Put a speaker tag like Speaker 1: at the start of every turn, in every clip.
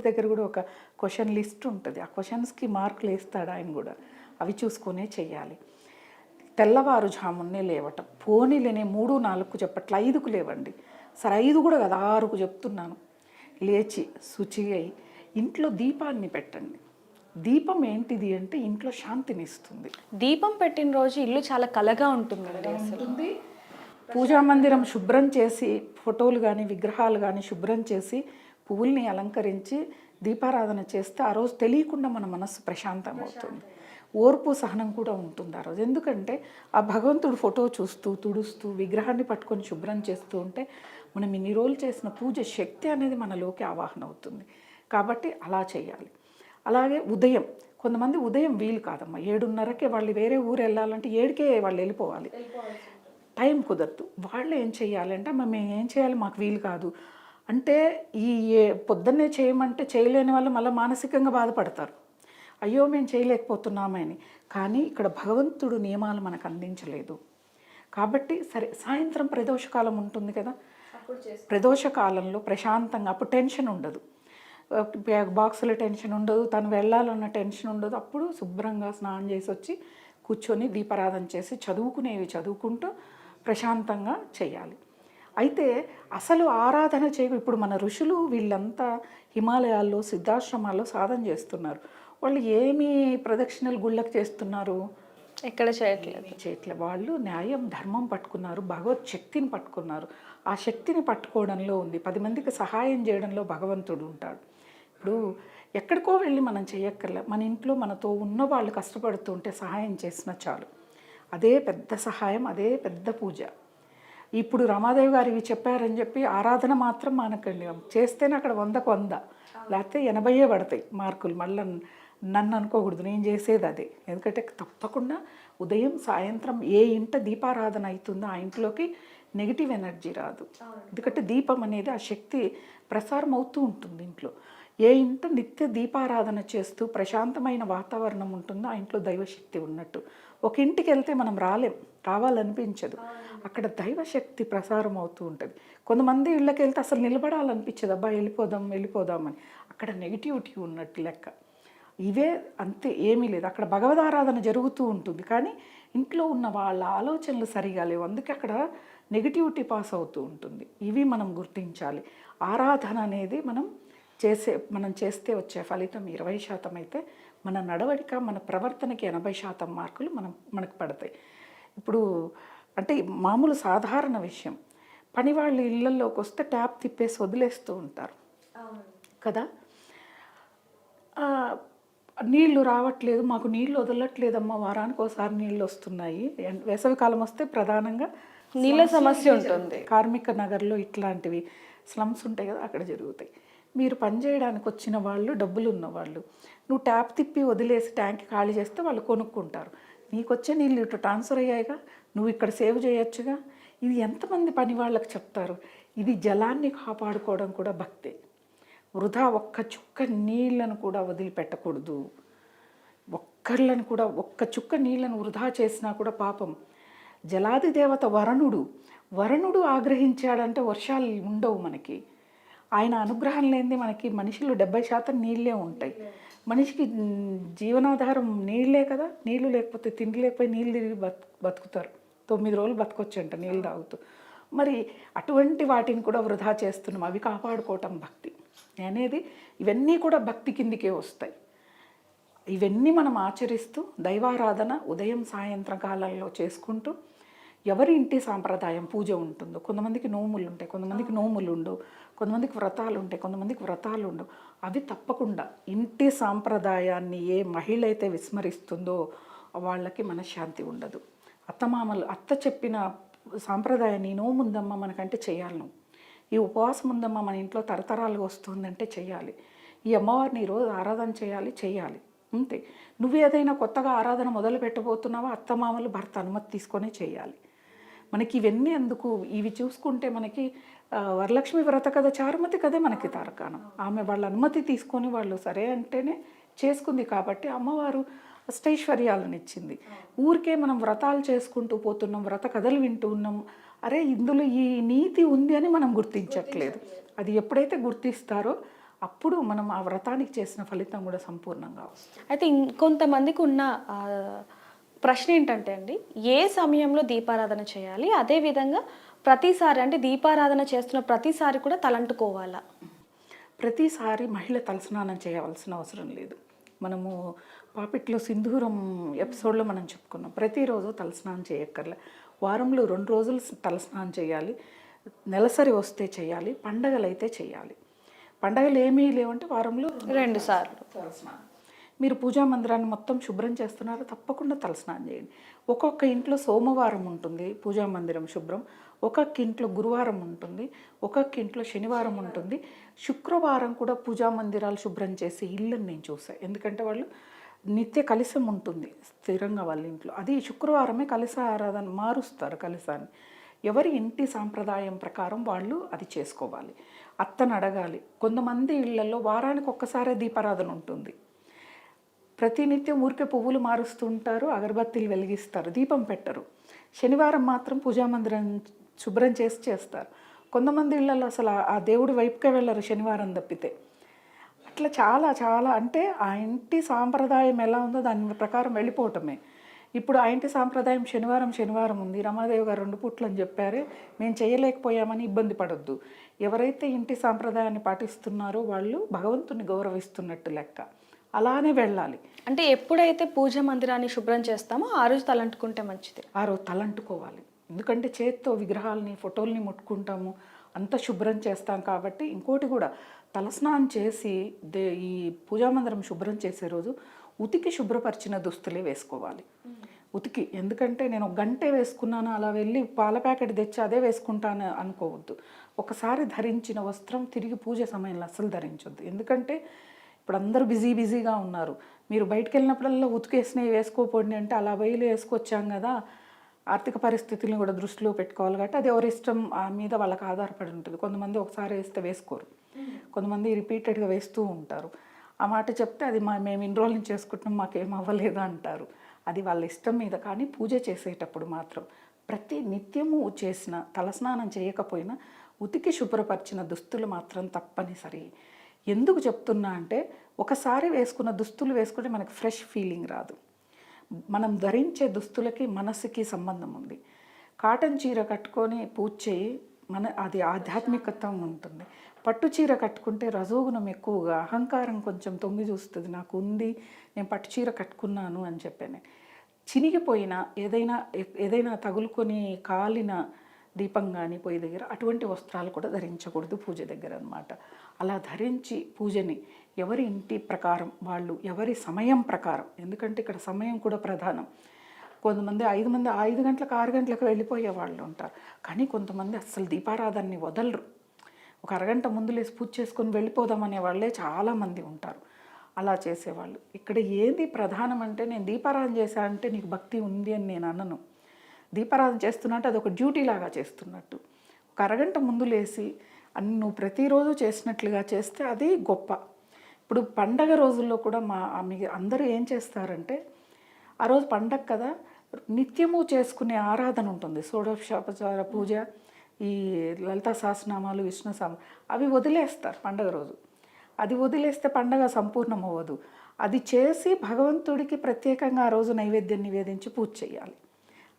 Speaker 1: దగ్గర కూడా ఒక క్వశ్చన్ లిస్ట్ ఉంటుంది. ఆ క్వశ్చన్స్కి మార్కులు వేస్తాడు ఆయన కూడా. అవి చూసుకునే చెయ్యాలి. తెల్లవారుజామున్నే లేవటం. పోనీలేనే మూడు నాలుగు చెప్పట్ల ఐదుకు లేవండి. సరే ఐదు కూడా కదా ఆరుకు చెప్తున్నాను. లేచి శుచి అయి ఇంట్లో దీపాన్ని పెట్టండి. దీపం ఏంటిది అంటే ఇంట్లో శాంతిని ఇస్తుంది
Speaker 2: దీపం పెట్టిన రోజు ఇల్లు చాలా కలగా అసలు.
Speaker 1: ఉంటుంది. పూజా మందిరం శుభ్రం చేసి ఫోటోలు కానీ విగ్రహాలు కానీ శుభ్రం చేసి పువ్వుల్ని అలంకరించి దీపారాధన చేస్తే ఆ రోజు తెలియకుండా మన మనస్సు ప్రశాంతం అవుతుంది ఓర్పు సహనం కూడా ఉంటుంది ఆ రోజు. ఎందుకంటే ఆ భగవంతుడు ఫోటో చూస్తూ తుడుస్తూ విగ్రహాన్ని పట్టుకొని శుభ్రం చేస్తూ ఉంటే మనం ఇన్ని రోజులు చేసిన పూజ శక్తి అనేది మనలోకి ఆవాహన అవుతుంది. కాబట్టి అలా చేయాలి. అలాగే ఉదయం కొంతమంది ఉదయం వీలు కాదమ్మా. ఏడున్నరకే వాళ్ళు వేరే ఊరు వెళ్ళాలంటే ఏడుకే వాళ్ళు వెళ్ళిపోవాలి. టైం కుదరదు. వాళ్ళు ఏం చేయాలంటే మేము ఏం చేయాలి మాకు వీలు కాదు. అంటే ఈ పొద్దున్నే చేయమంటే చేయలేని వాళ్ళు మళ్ళీ మానసికంగా బాధపడతారు. అయ్యో మేము చేయలేకపోతున్నామని. కానీ ఇక్కడ భగవంతుడు నియమాలు మనకు అందించలేదు. కాబట్టి సరే సాయంత్రం ప్రదోషకాలం ఉంటుంది కదా? ప్రదోష కాలంలో ప్రశాంతంగా అప్పుడు టెన్షన్ ఉండదు. బ్యాగ్ బాక్సుల టెన్షన్ ఉండదు తను వెళ్ళాలన్న టెన్షన్ ఉండదు. అప్పుడు శుభ్రంగా స్నానం చేసి వచ్చి కూర్చొని దీపారాధన చేసి చదువుకునేవి చదువుకుంటూ ప్రశాంతంగా చేయాలి. అయితే అసలు ఆరాధన చేయ ఇప్పుడు మన ఋషులు వీళ్ళంతా హిమాలయాల్లో సిద్ధాశ్రమాల్లో సాధన చేస్తున్నారు. వాళ్ళు ఏమి ప్రదక్షిణలు గుళ్ళకి చేస్తున్నారు?
Speaker 2: ఎక్కడ చేయట్లేదు.
Speaker 1: ఏమీ చేయట్లే. వాళ్ళు న్యాయం ధర్మం పట్టుకున్నారు. భగవత్ శక్తిని పట్టుకున్నారు. ఆ శక్తిని పట్టుకోవడంలో ఉంది. పది మందికి సహాయం చేయడంలో భగవంతుడు ఉంటాడు. ఇప్పుడు ఎక్కడికో వెళ్ళి మనం చేయక్కర్లే. మన ఇంట్లో మనతో ఉన్న వాళ్ళు కష్టపడుతూ ఉంటే సహాయం చేసినా చాలు. అదే పెద్ద సహాయం అదే పెద్ద పూజ. ఇప్పుడు రమాదేవి గారు ఇవి చెప్పారని చెప్పి ఆరాధన మాత్రం మానకండి. చేస్తేనే అక్కడ వందకు వంద. లేకపోతే ఎనభైయే పడతాయి మార్కులు. మళ్ళీ నన్ను అనుకోకూడదు. నేను చేసేది అదే. ఎందుకంటే తప్పకుండా ఉదయం సాయంత్రం ఏ ఇంట దీపారాధన అవుతుందో ఆ ఇంట్లోకి నెగిటివ్ ఎనర్జీ రాదు. ఎందుకంటే దీపం అనేది ఆ శక్తి ప్రసారం అవుతూ ఉంటుంది ఇంట్లో. ఏ ఇంట నిత్య దీపారాధన చేస్తూ ప్రశాంతమైన వాతావరణం ఉంటుందో ఆ ఇంట్లో దైవశక్తి ఉన్నట్టు. ఒక ఇంటికి వెళ్తే మనం రాలేం రావాలనిపించదు. అక్కడ దైవశక్తి ప్రసారం అవుతూ ఉంటుంది. కొంతమంది ఇళ్ళకి వెళ్తే అసలు నిలబడాలనిపించదు అబ్బా వెళ్ళిపోదాం వెళ్ళిపోదామని అక్కడ నెగిటివిటీ ఉన్నట్టు లెక్క. ఇవే అంతే ఏమీ లేదు. అక్కడ భగవదారాధన జరుగుతూ ఉంటుంది కానీ ఇంట్లో ఉన్న వాళ్ళ ఆలోచనలు సరిగా లేవు. అందుకే అక్కడ నెగిటివిటీ పాస్ అవుతూ ఉంటుంది. ఇవి మనం గుర్తించాలి. ఆరాధన అనేది మనం చేసే మనం చేస్తే వచ్చే ఫలితం ఇరవై శాతం అయితే మన నడవడిక మన ప్రవర్తనకి ఎనభై శాతం మార్కులు మనం మనకు పడతాయి. ఇప్పుడు అంటే మామూలు సాధారణ విషయం. పని వాళ్ళ ఇళ్ళల్లోకి వస్తే ట్యాప్ తిప్పేసి వదిలేస్తూ ఉంటారు. కదా? నీళ్ళు రావట్లేదు మాకు నీళ్ళు వదలట్లేదమ్మా వారానికి ఒకసారి నీళ్ళు వస్తున్నాయి. వేసవికాలం వస్తే ప్రధానంగా
Speaker 2: నీళ్ళ సమస్య ఉంటుంది.
Speaker 1: కార్మిక నగర్లో ఇట్లాంటివి స్లమ్స్ ఉంటాయి కదా అక్కడ జరుగుతాయి. మీరు పని చేయడానికి వచ్చిన వాళ్ళు డబ్బులు ఉన్నవాళ్ళు. నువ్వు ట్యాప్ తిప్పి వదిలేసి ట్యాంక్ ఖాళీ చేస్తే వాళ్ళు కొనుక్కుంటారు. నీకు వచ్చే నీళ్ళు ఇటు ట్రాన్స్ఫర్ అయ్యాయిగా నువ్వు ఇక్కడ సేవ్ చేయొచ్చుగా? ఇది ఎంతమంది పని వాళ్ళకి చెప్తారు? ఇది జలాన్ని కాపాడుకోవడం కూడా భక్తే. వృధా ఒక్క చుక్క నీళ్ళను కూడా వదిలిపెట్టకూడదు. ఒక్కళ్ళని కూడా ఒక్క చుక్క నీళ్ళను వృధా చేసినా కూడా పాపం. జలాది దేవత వరుణుడు. వరుణుడు ఆగ్రహించాడంటే వర్షాలు ఉండవు మనకి. ఆయన అనుగ్రహం లేనిది మనకి మనిషిలో డెబ్బై శాతం నీళ్ళే ఉంటాయి. మనిషికి జీవనాధారం నీళ్ళే కదా. నీళ్ళు లేకపోతే తిండి లేకపోయి నీళ్ళు తిరిగి బతు బతుకుతారు. తొమ్మిది రోజులు బతకొచ్చంట నీళ్ళు తాగుతూ. మరి అటువంటి వాటిని కూడా వృధా చేస్తున్నాం. అవి కాపాడుకోవటం భక్తి అనేది ఇవన్నీ కూడా భక్తి కిందికే వస్తాయి. ఇవన్నీ మనం ఆచరిస్తూ దైవారాధన ఉదయం సాయంత్రం కాలంలో చేసుకుంటూ ఎవరి ఇంటి సాంప్రదాయం పూజ ఉంటుందో కొంతమందికి నోములు ఉంటాయి కొంతమందికి నోములు ఉండవు కొంతమందికి వ్రతాలు ఉంటాయి కొంతమందికి వ్రతాలు ఉండవు. అవి తప్పకుండా ఇంటి సాంప్రదాయాన్ని ఏ మహిళ అయితే విస్మరిస్తుందో వాళ్ళకి మనశ్శాంతి ఉండదు. అత్తమామలు అత్త చెప్పిన సాంప్రదాయాన్ని నోము ఉందమ్మా మనకంటే చేయాలి నువ్వు. ఈ ఉపవాసం ఉందమ్మా మన ఇంట్లో తరతరాలుగా వస్తుందంటే చేయాలి. ఈ అమ్మవారిని ఈరోజు ఆరాధన చేయాలి చేయాలి. అంతే. నువ్వు ఏదైనా కొత్తగా ఆరాధన మొదలు పెట్టబోతున్నావా అత్తమామలు భర్త అనుమతి తీసుకొని చేయాలి. మనకి ఇవన్నీ ఎందుకు? ఇవి చూసుకుంటే మనకి వరలక్ష్మి వ్రత కథ చారుమతి కథే మనకి తారకాణం. ఆమె వాళ్ళ అనుమతి తీసుకొని వాళ్ళు సరే అంటేనే చేసుకుంది కాబట్టి అమ్మవారు అష్టైశ్వర్యాలను ఇచ్చింది ఊరికే మనం వ్రతాలు చేసుకుంటూ పోతున్నాం వ్రత కథలు వింటూ ఉన్నాం. అరే ఇందులో ఈ నీతి ఉంది అని మనం గుర్తించట్లేదు. అది ఎప్పుడైతే గుర్తిస్తారో అప్పుడు మనం ఆ వ్రతానికి చేసిన ఫలితం కూడా సంపూర్ణంగా వస్తుంది.
Speaker 2: అయితే ఇంకొంతమందికి ఉన్న ప్రశ్న ఏంటంటే అండి ఏ సమయంలో దీపారాధన చేయాలి? అదే విధంగా ప్రతిసారి అంటే దీపారాధన చేస్తున్న ప్రతిసారి కూడా తలంటుకోవాలా?
Speaker 1: ప్రతిసారి మహిళ తలస్నానం చేయవలసిన అవసరం లేదు. మనము పాపిట్లో సింధూరం ఎపిసోడ్లో మనం చెప్పుకున్నాం ప్రతిరోజు తలస్నానం చేయక్కర్లే. వారంలో రెండు రోజులు తలస్నానం చేయాలి. నెలసరి వస్తే చేయాలి పండగలు అయితే చేయాలి. పండగలు ఏమీ లేవంటే వారంలో
Speaker 2: రెండు సార్లు.
Speaker 1: తలస్నానం. మీరు పూజా మందిరాన్ని మొత్తం శుభ్రం చేస్తున్నారు తప్పకుండా తలస్నానం చేయండి. ఒక్కొక్క ఇంట్లో సోమవారం ఉంటుంది పూజా మందిరం శుభ్రం. ఒక్కొక్క ఇంట్లో గురువారం ఉంటుంది. ఒక్కొక్క ఇంట్లో శనివారం ఉంటుంది. శుక్రవారం కూడా పూజా మందిరాలు శుభ్రం చేసి ఇళ్ళని నేను చూసాను ఎందుకంటే వాళ్ళు నిత్య కలిసం ఉంటుంది స్థిరంగా వాళ్ళ ఇంట్లో. అది శుక్రవారమే కలశ ఆరాధన మారుస్తారు కలిసాన్ని ఎవరి ఇంటి సాంప్రదాయం ప్రకారం వాళ్ళు అది చేసుకోవాలి. అత్తను అడగాలి. కొంతమంది ఇళ్ళలో వారానికి ఒక్కసారే దీపారాధన ఉంటుంది. ప్రతినిత్యం ఊరికే పువ్వులు మారుస్తుంటారు అగరబత్తీలు వెలిగిస్తారు దీపం పెట్టరు. శనివారం మాత్రం పూజా మందిరం శుభ్రం చేసి చేస్తారు. కొంతమంది ఇళ్ళల్లో అసలు ఆ- దేవుడి వైపుకే వెళ్ళరు శనివారం తప్పితే. అట్లా చాలా చాలా అంటే ఆ ఇంటి సాంప్రదాయం ఎలా ఉందో దాని ప్రకారం వెళ్ళిపోవటమే. ఇప్పుడు ఆ ఇంటి సాంప్రదాయం శనివారం శనివారం ఉంది. రమాదేవి గారు రెండు పూట్లు అని చెప్పారే. మేము చేయలేకపోయామని ఇబ్బంది పడొద్దు. ఎవరైతే ఇంటి సాంప్రదాయాన్ని పాటిస్తున్నారో వాళ్ళు భగవంతుని గౌరవిస్తున్నట్టు లెక్క. అలానే వెళ్ళాలి.
Speaker 2: అంటే ఎప్పుడైతే పూజ మందిరాన్ని శుభ్రం చేస్తామో ఆ రోజు తలంటుకుంటే మంచిది.
Speaker 1: ఆ రోజు తలంటుకోవాలి. ఎందుకంటే చేత్తో విగ్రహాలని ఫోటోల్ని ముట్టుకుంటాము. అంత శుభ్రం చేస్తాం కాబట్టి ఇంకోటి కూడా తలస్నానం చేసి దే ఈ పూజామందిరం శుభ్రం చేసే రోజు ఉతికి శుభ్రపరిచిన దుస్తులే వేసుకోవాలి. ఉతికి ఎందుకంటే నేను ఒక గంటే వేసుకున్నాను అలా వెళ్ళి పాల ప్యాకెట్ తెచ్చి అదే వేసుకుంటాను అనుకోవద్దు. ఒకసారి ధరించిన వస్త్రం తిరిగి పూజ సమయంలో అస్సలు ధరించొద్దు. ఎందుకంటే ఇప్పుడు అందరూ బిజీ బిజీగా ఉన్నారు. మీరు బయటకు వెళ్ళినప్పుడల్లా ఉతికేసినవి వేసుకోపోండి అంటే అలా బయలు వేసుకొచ్చాం కదా ఆర్థిక పరిస్థితులను కూడా దృష్టిలో పెట్టుకోవాలి కాబట్టి అది ఎవరి ఇష్టం ఆ మీద వాళ్ళకి ఆధారపడి ఉంటుంది. కొంతమంది ఒకసారి వేస్తే వేసుకోరు. కొంతమంది రిపీటెడ్గా వేస్తూ ఉంటారు. ఆ మాట చెప్తే అది మా మేము ఇన్ని రోజుల చేసుకుంటున్నాం మాకేం అవ్వలేదు అంటారు. అది వాళ్ళ ఇష్టం మీద కానీ పూజ చేసేటప్పుడు మాత్రం ప్రతి నిత్యము చేసిన తలస్నానం చేయకపోయినా ఉతికి శుభ్రపరిచిన దుస్తులు మాత్రం తప్పనిసరి. ఎందుకు చెప్తున్నా అంటే ఒకసారి వేసుకున్న దుస్తులు వేసుకుంటే మనకి ఫ్రెష్ ఫీలింగ్ రాదు. మనం ధరించే దుస్తులకి మనసుకి సంబంధం ఉంది. కాటన్ చీర కట్టుకొని పూజ చేయి మన అది ఆధ్యాత్మికత్వం ఉంటుంది. పట్టు చీర కట్టుకుంటే రజోగుణం ఎక్కువగా అహంకారం కొంచెం తొంగి చూస్తుంది. నాకు ఉంది నేను పట్టు చీర కట్టుకున్నాను అని చెప్పాను. చినిగిపోయిన ఏదైనా ఏదైనా తగులుకొని కాలిన దీపం కానీ పొయ్యి దగ్గర అటువంటి వస్త్రాలు కూడా ధరించకూడదు పూజ దగ్గర అన్నమాట. అలా ధరించి పూజని ఎవరి ఇంటి ప్రకారం వాళ్ళు ఎవరి సమయం ప్రకారం. ఎందుకంటే ఇక్కడ సమయం కూడా ప్రధానం. కొంతమంది ఐదు మంది ఐదు గంటలకు ఆరు గంటలకు వెళ్ళిపోయే వాళ్ళు ఉంటారు. కానీ కొంతమంది అస్సలు దీపారాధనని వదలరు. ఒక అరగంట ముందు లేసి పూజ చేసుకొని వెళ్ళిపోదామనే వాళ్ళే చాలామంది ఉంటారు. అలా చేసేవాళ్ళు. ఇక్కడ ఏది ప్రధానం అంటే నేను దీపారాధన చేశా అంటే నీకు భక్తి ఉంది అని నేను అనను. దీపారాధన చేస్తున్నట్టు అది ఒక డ్యూటీ లాగా చేస్తున్నట్టు. ఒక అరగంట ముందు లేసి అని నువ్వు ప్రతిరోజు చేసినట్లుగా చేస్తే అది గొప్ప. ఇప్పుడు పండగ రోజుల్లో కూడా మా మీ అందరూ ఏం చేస్తారంటే ఆ రోజు పండగ కదా నిత్యము చేసుకునే ఆరాధన ఉంటుంది. షోడోపచార పూజ ఈ లలితా సహస్రనామాలు విష్ణు సహ అవి వదిలేస్తారు పండగ రోజు. అది వదిలేస్తే పండగ సంపూర్ణం అవ్వదు. అది చేసి భగవంతుడికి ప్రత్యేకంగా ఆ రోజు నైవేద్యం నివేదించి పూజ చేయాలి.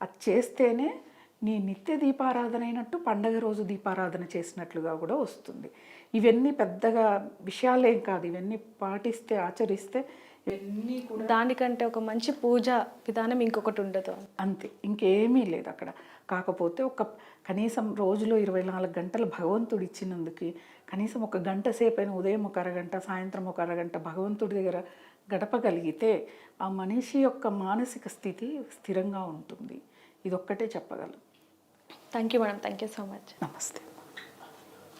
Speaker 1: అది చేస్తేనే నీ నిత్య దీపారాధన అయినట్టు పండగ రోజు దీపారాధన చేసినట్లుగా కూడా వస్తుంది. ఇవన్నీ పెద్దగా విషయాలేం కాదు. ఇవన్నీ పాటిస్తే ఆచరిస్తే ఇవన్నీ కూడా
Speaker 2: దానికంటే ఒక మంచి పూజ విధానం ఇంకొకటి ఉండదు.
Speaker 1: అంతే. ఇంకేమీ లేదు అక్కడ. కాకపోతే ఒక కనీసం రోజులో ఇరవై నాలుగు గంటలు భగవంతుడు ఇచ్చినందుకు కనీసం ఒక గంట సేపు అయినా ఉదయం ఒక అరగంట సాయంత్రం ఒక అరగంట భగవంతుడి దగ్గర గడపగలిగితే ఆ మనిషి యొక్క మానసిక స్థితి స్థిరంగా ఉంటుంది. ఇదొక్కటే చెప్పగలను.
Speaker 2: Thank you madam thank you so much
Speaker 1: నమస్తే